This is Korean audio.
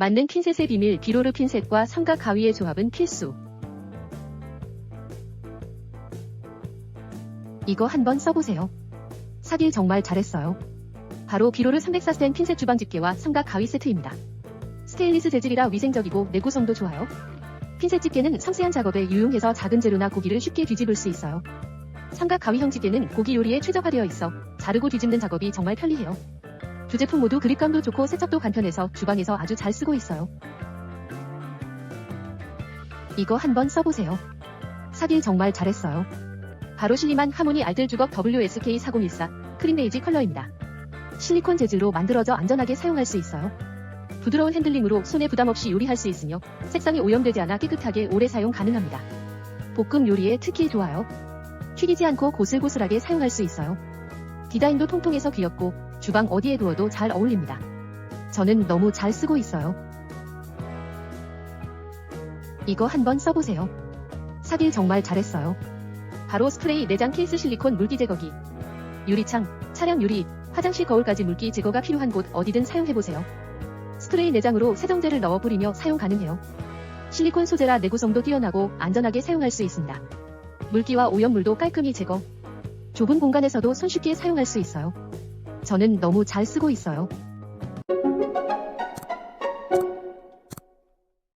맞는 핀셋의 비밀 비로르 핀셋과 삼각 가위의 조합은 필수. 이거 한번 써보세요. 사길 정말 잘했어요. 바로 비로르 304스텐 핀셋 주방 집게와 삼각 가위 세트입니다. 스테인리스 재질이라 위생적이고 내구성도 좋아요. 핀셋 집게는 섬세한 작업에 유용해서 작은 재료나 고기를 쉽게 뒤집을 수 있어요. 삼각 가위형 집게는 고기 요리에 최적화되어 있어 자르고 뒤집는 작업이 정말 편리해요. 두 제품 모두 그립감도 좋고 세척도 간편해서 주방에서 아주 잘 쓰고 있어요. 이거 한번 써보세요. 사길 정말 잘했어요. 바로 실리만 하모니 알뜰 주걱 WSK4014 크림베이지 컬러입니다. 실리콘 재질로 만들어져 안전하게 사용할 수 있어요. 부드러운 핸들링으로 손에 부담 없이 요리할 수 있으며 색상이 오염되지 않아 깨끗하게 오래 사용 가능합니다. 볶음 요리에 특히 좋아요. 튀기지 않고 고슬고슬하게 사용할 수 있어요. 디자인도 통통해서 귀엽고 주방 어디에 두어도 잘 어울립니다. 저는 너무 잘 쓰고 있어요. 이거 한번 써보세요. 사길 정말 잘했어요. 바로 스프레이 내장 케이스 실리콘 물기 제거기. 유리창, 차량 유리, 화장실 거울까지 물기 제거가 필요한 곳 어디든 사용해보세요. 스프레이 내장으로 세정제를 넣어 뿌리며 사용 가능해요. 실리콘 소재라 내구성도 뛰어나고 안전하게 사용할 수 있습니다. 물기와 오염물도 깔끔히 제거. 좁은 공간에서도 손쉽게 사용할 수 있어요. 저는 너무 잘 쓰고 있어요.